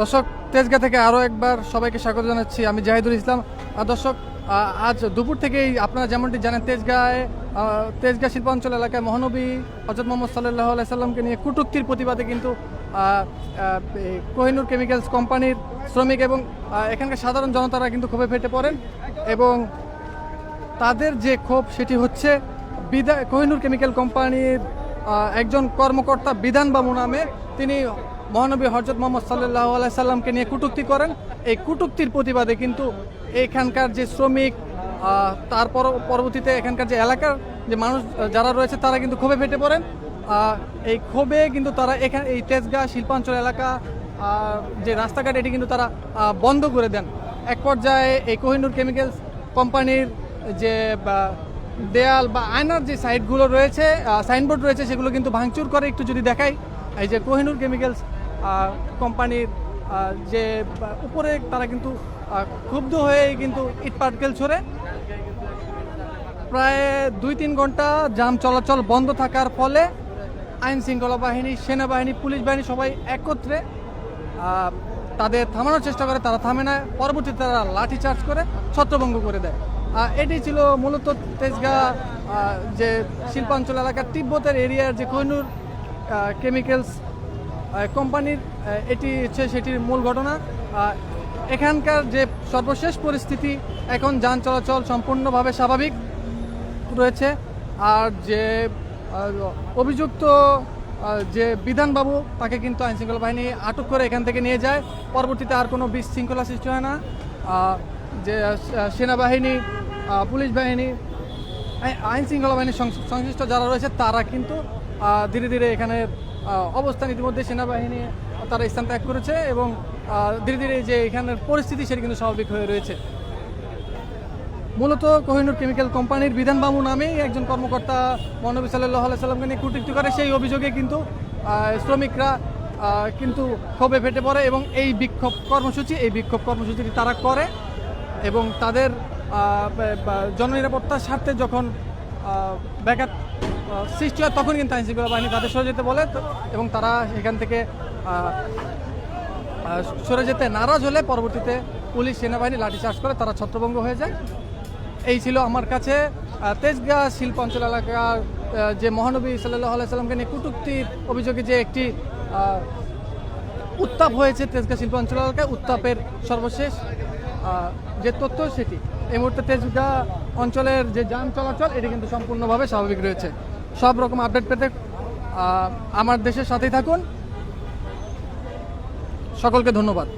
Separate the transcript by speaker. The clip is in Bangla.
Speaker 1: দর্শক, তেজগা থেকে আরও একবার সবাইকে স্বাগত জানাচ্ছি। আমি জাহিদুল ইসলাম। আর দর্শক আজ দুপুর থেকেই আপনারা যেমনটি জানেন, তেজগাঁয় তেজগাঁ শিল্পাঞ্চল এলাকায় মহানবী হজরত মোহাম্মদ সাল্লাহ সাল্লামকে নিয়ে কুটুক্তির প্রতিবাদে কিন্তু কোহিনুর কেমিক্যালস কোম্পানির শ্রমিক এবং এখানকার সাধারণ জনতারা কিন্তু ক্ষোভে ফেটে পড়েন এবং তাদের যে ক্ষোভ সেটি হচ্ছে বিদায় কোহিনুর কেমিক্যাল কোম্পানির একজন কর্মকর্তা বিধান বাবু নামে তিনি মহানবী হজরত মোহাম্মদ সাল্লাহ সাল্লামকে নিয়ে কটূক্তি করেন। এই কটূক্তির প্রতিবাদে কিন্তু এখানকার যে শ্রমিক তারপর পরবর্তীতে এখানকার যে এলাকার যে মানুষ যারা রয়েছে তারা কিন্তু ক্ষোভে ফেটে পড়েন। এই ক্ষোভে কিন্তু তারা এখানে এই তেজগাঁ, শিল্পাঞ্চল এলাকা যে রাস্তাঘাট, এটি কিন্তু তারা বন্ধ করে দেন। এক পর্যায়ে এই কোহিনুর কেমিক্যালস কোম্পানির যে দেয়াল বা আয়নার যে সাইডগুলো রয়েছে সাইনবোর্ড রয়েছে, সেগুলো কিন্তু ভাঙচুর করে একটু যদি দেখাই, এই যে কোহিনুর কেমিক্যালস কোম্পানির যে উপরে তারা কিন্তু ক্ষুব্ধ হয়ে কিন্তু ইট পাটকেল ছড়ে। প্রায় দুই তিন ঘণ্টা যান চলাচল বন্ধ থাকার ফলে আইন শৃঙ্খলা বাহিনী, সেনাবাহিনী, পুলিশ বাহিনী সবাই একত্রে তাদের থামানোর চেষ্টা করে, তারা থামে না। পরবর্তীতে তারা লাঠি চার্জ করে ছত্রভঙ্গ করে দেয়। এটি ছিল মূলত তেজগা যে শিল্পাঞ্চল এলাকার তিব্বতের এরিয়ার যে কৈনুর কেমিক্যালস কোম্পানির এটি হচ্ছে সেটির মূল ঘটনা। এখানকার যে সর্বশেষ পরিস্থিতি, এখন যান চলাচল সম্পূর্ণভাবে স্বাভাবিক রয়েছে। আর যে অভিযুক্ত যে বিধানবাবু, তাকে কিন্তু আইনশৃঙ্খলা বাহিনী আটক করে এখান থেকে নিয়ে যায়। পরবর্তীতে আর কোনো বিশৃঙ্খলা সৃষ্টি হয় না। যে সেনাবাহিনী পুলিশ বাহিনী আইন শৃঙ্খলা বাহিনীর সংশ্লিষ্ট যারা রয়েছে তারা কিন্তু ধীরে ধীরে এখানে অবস্থান ইতিমধ্যে সেনাবাহিনী তারা স্থান ত্যাগ করেছে এবং ধীরে ধীরে যে এখানের পরিস্থিতি সেটি কিন্তু স্বাভাবিক হয়ে রয়েছে। মূলত কোহিনুর কেমিক্যাল কোম্পানির বিধান বাবু নামেই একজন কর্মকর্তা মহানবী সাল্লাহ সাল্লামকে নিয়ে কটূক্তি করে, সেই অভিযোগে কিন্তু শ্রমিকরা কিন্তু ক্ষোভে ফেটে পড়ে এবং এই বিক্ষোভ কর্মসূচি, এই বিক্ষোভ কর্মসূচিটি তারা করে এবং তাদের জননিরাপত্তার স্বার্থে যখন ব্যাঘাত সৃষ্টি হয়, তখন কিন্তু আইনশৃঙ্খলা বাহিনী তাদের সরে যেতে বলে। এবং তারা এখান থেকে সরে যেতে নারাজ হলে পরবর্তীতে পুলিশ সেনাবাহিনী লাঠিচার্জ করে তারা ছত্রভঙ্গ হয়ে যায়। এই ছিল আমার কাছে তেজগাঁ শিল্পাঞ্চল এলাকার যে মহানবী সাল্লাহ সাল্লামকে নিয়ে কুটুক্তির অভিযোগে যে একটি উত্তাপ হয়েছে তেজগাঁ শিল্পাঞ্চল এলাকায়, উত্তাপের সর্বশেষ যে তথ্য সেটি। এই মুহূর্তে তেজগা অঞ্চলের যে যান চলাচল, এটি কিন্তু সম্পূর্ণভাবে স্বাভাবিক রয়েছে। সব রকম আপডেট পেতে আমার দেশের সাথেই থাকুন। সকলকে ধন্যবাদ।